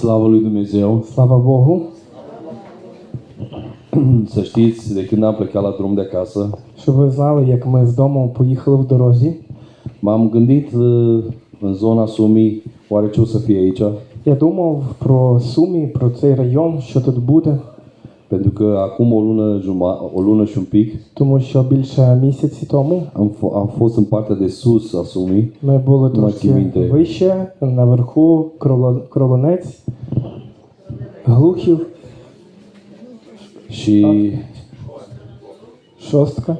Slavă lui Dumnezeu! Слава Bohu! Să știți, de când am plecat la drum de acasă, щоб ви знали, як ми з дому поїхали в dорозі. m-am gândit uh, în zona Sumii, oare ce o să fie aici? Я думав про Сумі, про цей район, що тут буде, Pentru că acum o lună, juma, o lună și un pic тому що більше місяці тому am, f- am fost în partea de sus a Sumii ми були трошки Кімінти. вище, наверху, Кроло- Кролонець, Глухів, și Шостка.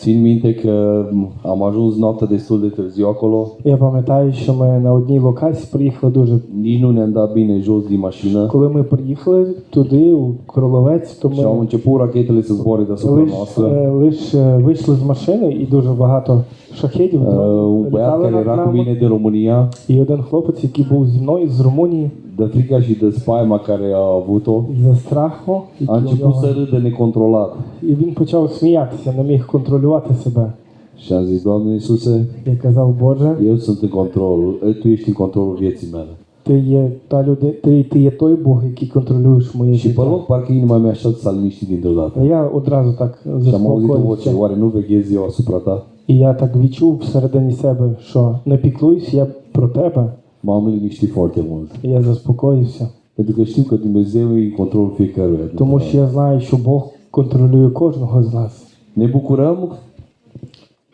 Țin minte că am ajuns noaptea destul de târziu acolo, Я пам'ятаю, що ми на одній локації приїхали дуже. nici nu ne-am dat bine jos din mașină Коли ми приїхали туди, у Кроловець, то și au ми început rachetele să zboare deasupra лише noastră. лиш е, вийшли з машини і дуже багато шахедів Uh, băiat care над era cu нами. de România, І один хлопець, який був зі мною з Румунії, de frica și de spaima care a avut-o, за страху, a який у început нього. să râdă necontrolat. і він почав сміятися, не міг контролювати себе. Și am zis, Doamne Iisuse, Я казав, Боже, eu sunt în control, Tu ești în controlul vieții mele. ти є та люди, ти, ти є той Бог, який контролюєш моє Și pe життя. loc, parcă inima mea așa s-a liniștit dintr-o dată. Я одразу так Și am auzit o voce, заспокоївся. oare nu veghez eu asupra ta? І я так відчув всередині себе, що не піклуюсь я про тебе. M-am liniștit foarte mult. І я заспокоївся. Pentru că știu că Dumnezeu e în controlul fiecăruia. Тому що я знаю, що Бог контролює кожного з нас. Ne bucurăm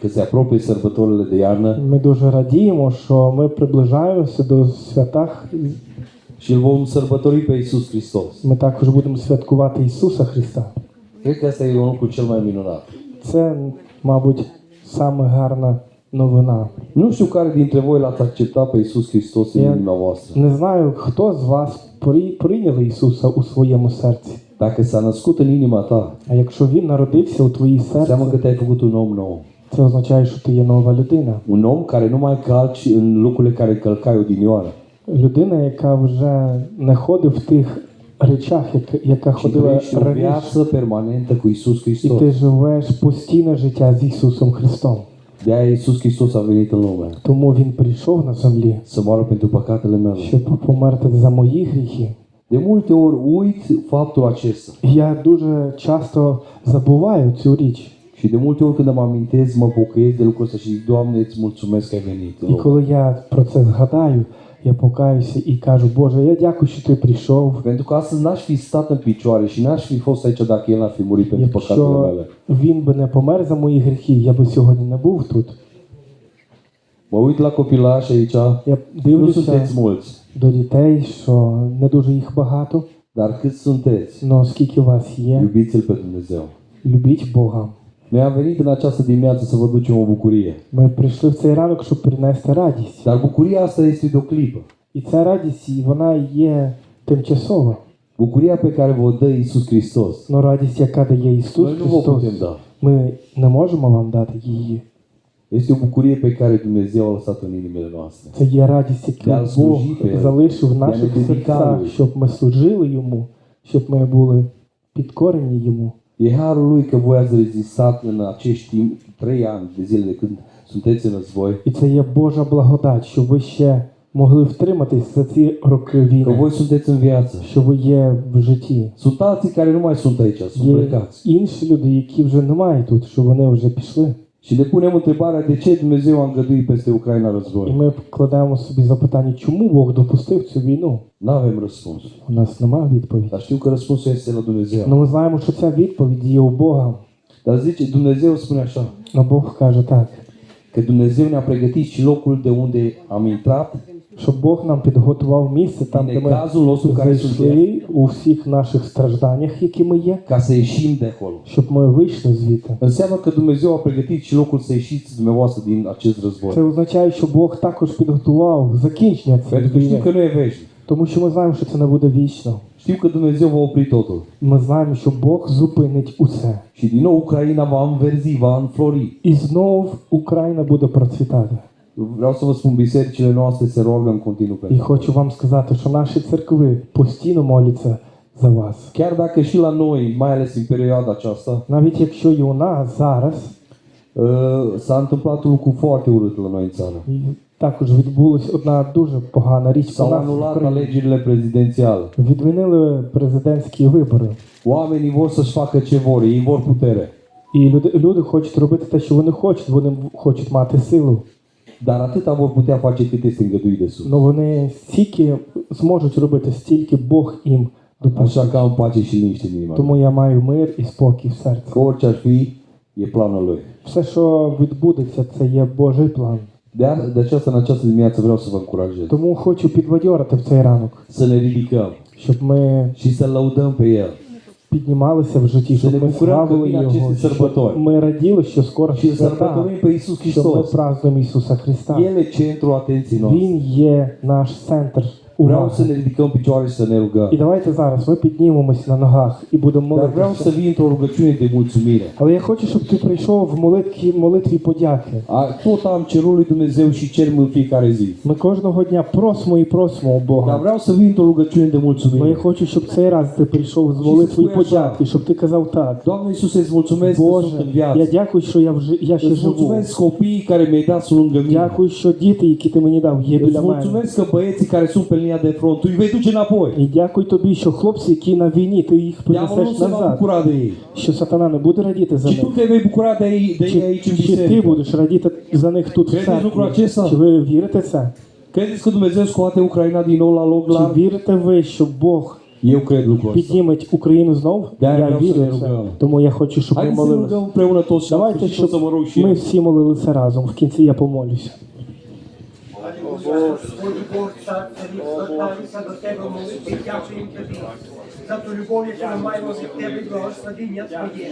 că se apropie sărbătorile de iarnă Ми дуже радіємо, що ми приближаємося до святах. și îl vom sărbători pe Iisus Hristos. Ми також будемо святкувати Ісуса Христа. Cred că asta e un lucru cel mai minunat. Це, мабуть, саме гарна новина. Nu știu care dintre voi l-ați acceptat pe Iisus Hristos în Я inima voastră. не знаю, хто з вас при- прийняли Ісуса у своєму серці. Dacă s-a născut în inima ta, А якщо Він народився у твоїй înseamnă că серці, te-ai făcut un om nou. це означає, що ти є нова людина. Un om care nu mai calci în lucrurile care călcai odinioară, Людина, яка вже не ходить в тих речах, як- яка ci ходила trăiești o раніше. viață permanentă cu Iisus І Hristos. ти живеш постійне життя з Ісусом Христом. Hristos a venit în lume, Тому Він прийшов на землі, să moară pentru păcatele mele. щоб померти за мої гріхи. De multe ori uit faptul acesta. Я дуже часто забуваю цю річ. Și de multe ori când mă amintesc, mă pocăiesc de lucrul ăsta și zic, Doamne, îți mulțumesc că ai venit. în І lume." коли я про це згадаю, я покаюся і кажу, Боже, я дякую, що ти прийшов. Pentru că astăzi n-aș fi stat în picioare și n-aș fi fost aici dacă El n-ar fi murit pentru păcatele Якщо mele. він би не помер за мої гріхи, я би сьогодні не був тут. Mă uit la copilași aici, Я nu дивлюся sunteți mulți, до дітей, що не дуже їх багато, dar cât sunteți, але скільки вас є, iubiți-L pe Dumnezeu. любіть Бога. Noi am venit în această dimineață să vă ducem o bucurie. Ми прийшли в цей ранок, щоб принести радість. Dar bucuria asta este de o clipă. І ця радість, і вона є тимчасова. Bucuria pe care vă dă Iisus Hristos. Но радість, яка дає Ісус Noi nu vă Христос, putem da. ми не можемо вам дати її. Este o bucurie pe care Dumnezeu a lăsat în inimile noastre. Це є радість, Я яку Бог залишив в наших не серцях, щоб ми служили йому, щоб ми були підкорені йому. E harul lui că voi ați rezistat în acești trei ani de zile de când sunteți în război, І це є Божа благодать, що ви ще могли втриматись за ці роки că війни, voi sunteți în viață. що ви є в житті. Sunt alții care nu mai sunt aici, sunt Є plecați. інші люди, які вже немає тут, що вони вже пішли. Și ne punem întrebarea de ce Dumnezeu a îngăduit peste Ucraina І război. ми кладемо собі запитання, чому Бог допустив цю війну? Nu avem răspuns. У нас немає відповіді. Dar știu că răspunsul este la Dumnezeu. Ну ми знаємо, що ця відповідь є у Бога. Dar zice, Dumnezeu spune așa, Но Бог каже так, că Dumnezeu ne-a pregătit și locul de unde am intrat, що Бог нам підготував місце там, де ми зайшли у всіх наших стражданнях, які ми є, щоб ми вийшли звідти. Це означає, що Бог також підготував закінчення цієї війни. e. Тому що ми знаємо, що це не буде вічно. Știu că Dumnezeu va opri totul. Ми знаємо, що Бог зупинить усе. Și din nou Ucraina va înverzi, va înflori. І знов Україна буде процвітати. Vreau să vă spun, bisericile noastre se roagă în continuu І pentru хочу вам сказати, що наші церкви постійно моляться за вас. Chiar dacă și la noi, mai ales în perioada aceasta, Навіть якщо і у нас зараз, uh, s-a întâmplat un lucru foarte urât la noi în țară. і також відбулась одна дуже погана річ. У S-au нас в anulat Україні. alegerile prezidențiale. Відмінили президентські вибори. Oamenii vor să-și facă ce vor, ei vor putere. І люди, люди хочуть робити те, що вони хочуть, вони хочуть мати силу. Dar atâta vor putea face cât este îngăduit de sus. Ну вони стільки зможуть робити, стільки Бог їм допоможе. Așa că am pace și liniște în inima. mea. Тому я маю мир і спокій в серці. Că orice ar fi, e planul lui. Все, що відбудеться, це є Божий план. De, a- de aceasta, în această dimineață vreau să vă încurajez. Тому хочу підбадьорити в цей ранок, Să ne ridicăm щоб ми și să-L lăudăm pe El. Піднімалися в житті, щоб ми славили Його, щоб ми раділи, що скоро свята, що ми празднуємо Ісуса Христа. Він є наш центр Vreau să уваги. ne ridicăm în picioare și să ne rugăm. І давайте зараз ми піднімемось на ногах і будемо Dar vreau să молитися. vii într-o rugăciune de mulțumire. Але я хочу, щоб ти прийшов в молитві, молитві подяки. Tot am cerut lui Dumnezeu și cerem în fiecare zi. Ми кожного дня просимо і просимо у Dar Бога. vreau să vii într-o rugăciune de Але я mulțumire. хочу, щоб цей раз ти прийшов з молитвою подяки, щоб ти казав так. Doamne Iisuse, îți mulțumesc că sunt Боже, în я дякую, що я вже я ще Îți живу. mulțumesc copiii care mi-ai dat sunt lângă mine. Дякую, що діти, які ти мені дав, є Îți біля мене. mulțumesc că băieții care sunt pe front, tu îi vei duce înapoi. І дякую тобі, що хлопці, які на війні, ти їх принесеш назад. Що сатана не буде радіти за них. de Чи, чи ти будеш радіти за них тут в церкві? Чи ви вірите це? Credeți că Dumnezeu scoate Ucraina din nou la loc Чи вірите ви, що Бог Eu cred lucrul ăsta. підніметь Україну знов? Да, я вірю в це. Тому я хочу, щоб ми молилися. Давайте, щоб ми всі молилися разом. В кінці я помолюся. Господи Бог, цар царів, звертаюся до тебе молитві, дякуємо тобі. За ту любов, яку ми маємо від тебе, благословіння Твоє.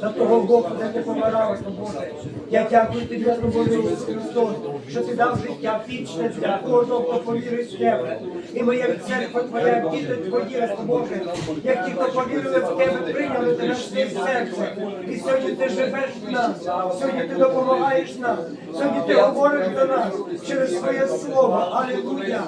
За того Бога, де ти помирав, Боже. Я дякую тобі, Боже Ісус Христос, що ти дав життя вічне для кожного, хто повірить в тебе. І ми, як церква Твоя, діти Твої, Боже, як ті, хто повірили в тебе, прийняли тебе в своє серце. І сьогодні ти живеш в нас, сьогодні ти допомагаєш нам, сьогодні ти говориш до нас через своє слово. Алілуя!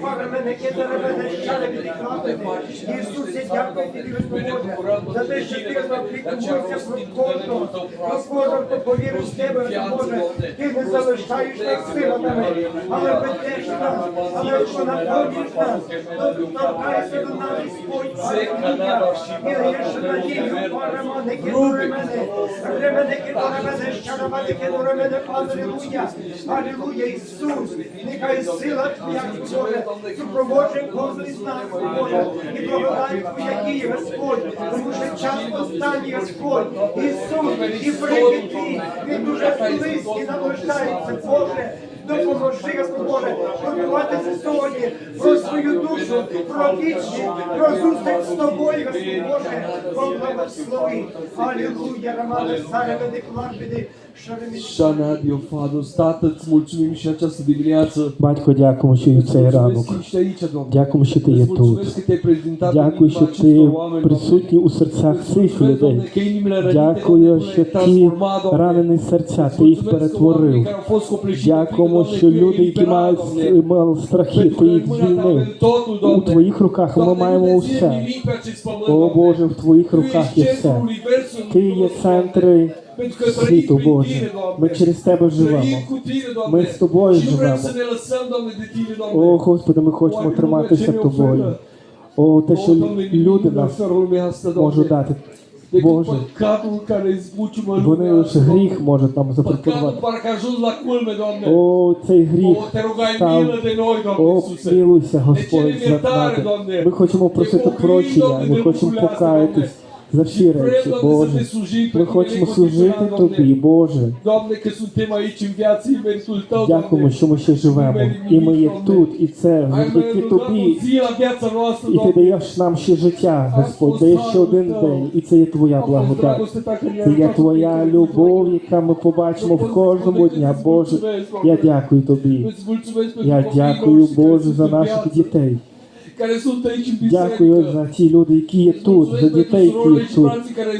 Слава мене, кидара мене, відіклати. Ісус, я дякую тобі, Боже, за те, що ти опікуєшся про кожного, про кожного, хто повірив в тебе, Боже. Ти не залишаєш нас силами, але ведеш нас, але якщо наповнюєш нас, то торкайся до нас, Господь, Алілуя. І даєш надію, Боже, мене, кидара мене, ремене, кидара мене, щаля мене, кидара мене, Алілуя. Алілуя, Ісус, нехай сила Твоя, Боже, супроводжує кожен з нас, Боже, і благодать Твоя діє, Господь, тому що час останній, Господь, Ісус, і прихід Твій, Він дуже близький, наближається, Боже, допоможи, Господь Боже, пробиватися сьогодні про свою душу, про вічність, про зустріч з Тобою, Господь Боже, поблагослови. Алілуя, Романе, Саре, веди кларбіди, шаремі. Șana, Diofadus, Tată, îți mulțumim și această dimineață. Батько, дякуємо, що і в цей ранок. Mulțumesc că ești aici, Doamne. Дякуємо, що ти є Îți тут. mulțumesc că te-ai prezentat în Дякую, inima що ти acestor oameni, Doamne. присутній у серцях Îți цих mulțumesc, Doamne, людей. că inimile rănite, Дякую, Doamne, що le-ai ті transformat, Doamne. ранені серця, Îți ти їх mulțumesc перетворив. care au fost copleșiți de frică, Дякуємо, Doamne, що tu люди, які мають Doamne. мали страхи, Pentru ти că în їх mâna ta звільнив. avem totul, У Doamne. твоїх руках ми Doamne, маємо усе. nimic pe acest pământ, О Doamne. Боже, в твоїх Tu руках ești є centrul все. universului Ти є центри trăim світу, Боже. Ми через Тебе живемо. Ми з Тобою живемо. О, Господи, ми хочемо триматися Тобою. О, те, що люди нас можуть дати. Боже, вони лише гріх можуть нам запропонувати. О, цей гріх став. О, милуйся, Господь, нас. Doamne. Ми хочемо просити прощення, ми хочемо покаятись за всі речі, Боже. Ми хочемо служити Тобі, Боже. Дякуємо, що ми ще живемо. І ми є тут, і це завдяки Тобі. І ти даєш нам ще життя, Господь, даєш ще один день, і це є Твоя благодать. Це є Твоя любов, яка ми побачимо в кожному дня. Боже, я дякую Тобі. Я дякую, Боже, за наших дітей. Дякую за ті люди, які є тут, за дітей, які є тут.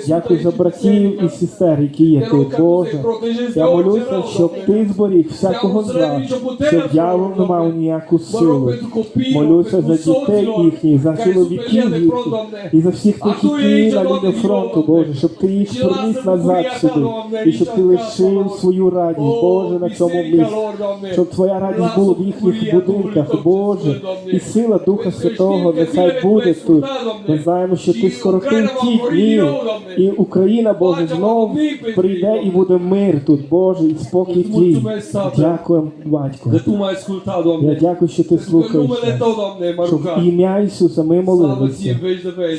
Дякую за братів і сестер, які є тут. Боже, я молюся, щоб ти зберіг всякого зла, щоб дьявол не мав ніяку силу. Молюся за дітей їхніх, за чоловіків їхніх і за всіх тих, які на лінії фронту, Боже, щоб ти їх приніс назад сюди, і щоб ти лишив свою радість, Боже, на цьому місці. Щоб твоя радість була в їхніх будинках, Боже, і сила Духа Святого нехай буде тут. Ми знаємо, що ти скоротив ті дні, і Україна, Боже, знов прийде і буде мир тут, Боже, і спокій твій. Дякуємо, Батько. Я дякую, що ти слухаєш. Щоб ім'я Ісуса ми молилися.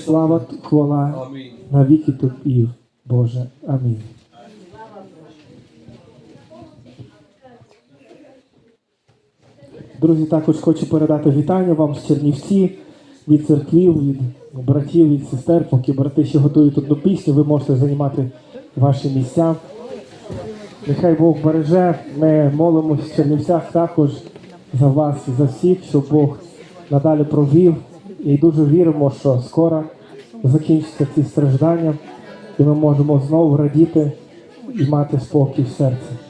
Слава, хвала Amin. на віки тупів, Боже. Амінь. Друзі, також хочу передати вітання вам з Чернівці, від церквів, від братів, від сестер. Поки брати ще готують одну пісню, ви можете займати ваші місця. Нехай Бог береже. Ми молимось в Чернівцях також за вас і за всіх, щоб Бог надалі провів. І дуже віримо, що скоро закінчаться ці страждання, і ми можемо знову радіти і мати спокій в серці.